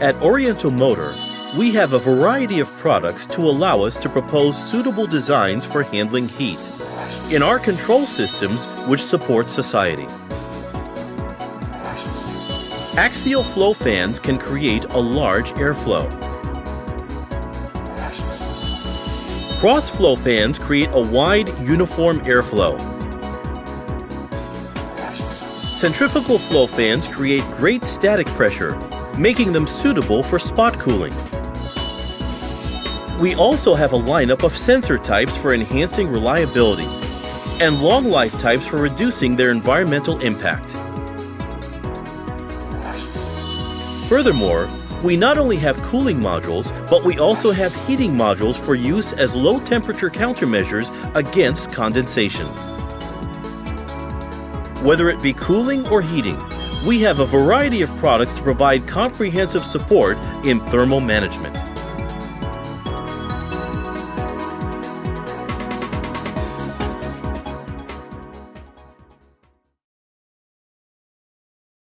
At Oriental Motor, we have a variety of products to allow us to propose suitable designs for handling heat in our control systems which support society. Axial flow fans can create a large airflow. Cross flow fans create a wide, uniform airflow. Centrifugal flow fans create great static pressure, making them suitable for spot cooling. We also have a lineup of sensor types for enhancing reliability and long life types for reducing their environmental impact. Furthermore, we not only have cooling modules, but we also have heating modules for use as low temperature countermeasures against condensation. Whether it be cooling or heating, we have a variety of products to provide comprehensive support in thermal management.